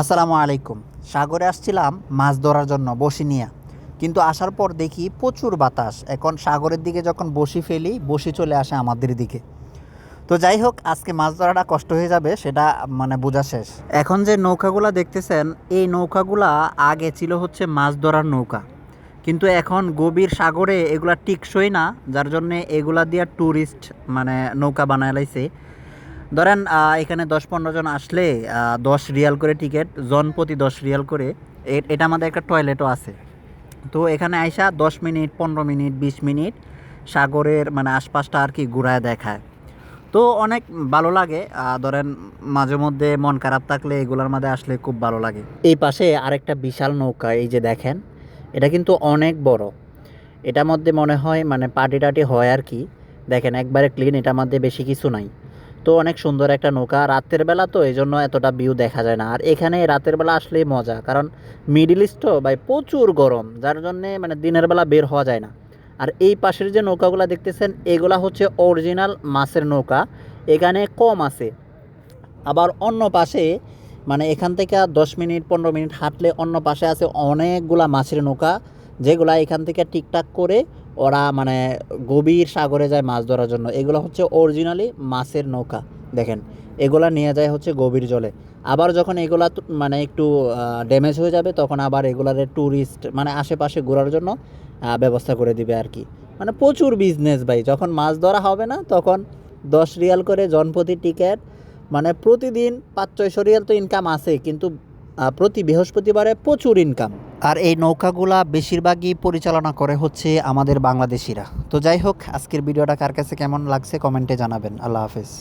আসসালামু আলাইকুম। সাগরে আসছিলাম মাছ ধরার জন্য বসি নিয়ে। কিন্তু আসার পর দেখি প্রচুর বাতাস। এখন সাগরের দিকে যখন বসি ফেলি, বসি চলে আসে আমাদের দিকে। তো যাই হোক, আজকে মাছ ধরাটা কষ্ট হয়ে যাবে, সেটা মানে বোঝা শেষ। এখন যে নৌকাগুলা দেখতেছেন, এই নৌকাগুলা আগে ছিল হচ্ছে মাছ ধরার নৌকা। কিন্তু এখন গভীর সাগরে এগুলা টিকসই না, যার জন্যে এগুলা দিয়ে ট্যুরিস্ট মানে নৌকা বানায় লাইছে। ধরেন এখানে দশ পনেরো জন আসলে দশ রিয়াল করে টিকিট জন প্রতি দশ রিয়াল করে এটা আমাদের একটা টয়লেটও আছে। তো এখানে আইসা দশ মিনিট, পনেরো মিনিট, বিশ মিনিট সাগরের মানে আশপাশটা আর কি ঘুরায় দেখায়। তো অনেক ভালো লাগে ধরেন মাঝে মধ্যে মন খারাপ থাকলে এগুলোর মধ্যে আসলে খুব ভালো লাগে। এই পাশে আরেকটা বিশাল নৌকা, এই যে দেখেন, এটা কিন্তু অনেক বড়। এটার মধ্যে মনে হয় মানে পার্টি টাটি হয় আর কি। দেখেন, একবারে ক্লিন এটার মধ্যে বেশি কিছু নাই। তো অনেক সুন্দর একটা নৌকা। রাতের বেলা তো এই জন্য এতটা ভিউ দেখা যায় না। আর এখানে রাতের বেলা আসলেই মজা, কারণ মিডিল ইস্ট তো ভাই প্রচুর গরম, যার জন্যে মানে দিনের বেলা বের হওয়া যায় না। আর এই পাশের যে নৌকাগুলো দেখতেছেন, এগুলা হচ্ছে অরিজিনাল মাছের নৌকা। এখানে কম আছে। আবার অন্য পাশে মানে এখান থেকে দশ মিনিট, পনেরো মিনিট হাঁটলে অন্য পাশে আছে অনেকগুলা মাছের নৌকা, যেগুলা এখান থেকে ঠিকঠাক করে ওরা মানে গভীর সাগরে যায় মাছ ধরার জন্য। এগুলো হচ্ছে অরিজিনালি মাছের নৌকা, দেখেন। এগুলা নিয়ে যায় হচ্ছে গভীর জলে। আবার যখন এগুলা মানে একটু ড্যামেজ হয়ে যাবে, তখন আবার এগুলারে ট্যুরিস্ট মানে আশেপাশে ঘোরার জন্য ব্যবস্থা করে দিবে আর কি। মানে প্রচুর বিজনেস ভাই, যখন মাছ ধরা হবে না, তখন দশ রিয়াল করে জনপ্রতি টিকিট মানে প্রতিদিন পাঁচ ছয়শো রিয়াল তো ইনকাম আছে, কিন্তু প্রতি বৃহস্পতিবারে প্রচুর ইনকাম আর এই নৌকাগুলা বেশিরভাগই পরিচালনা করে হচ্ছে আমাদের বাংলাদেশিরা। তো যাই হোক, আজকের ভিডিওটা কার কাছে কেমন লাগছে কমেন্টে জানাবেন। আল্লাহ হাফেজ।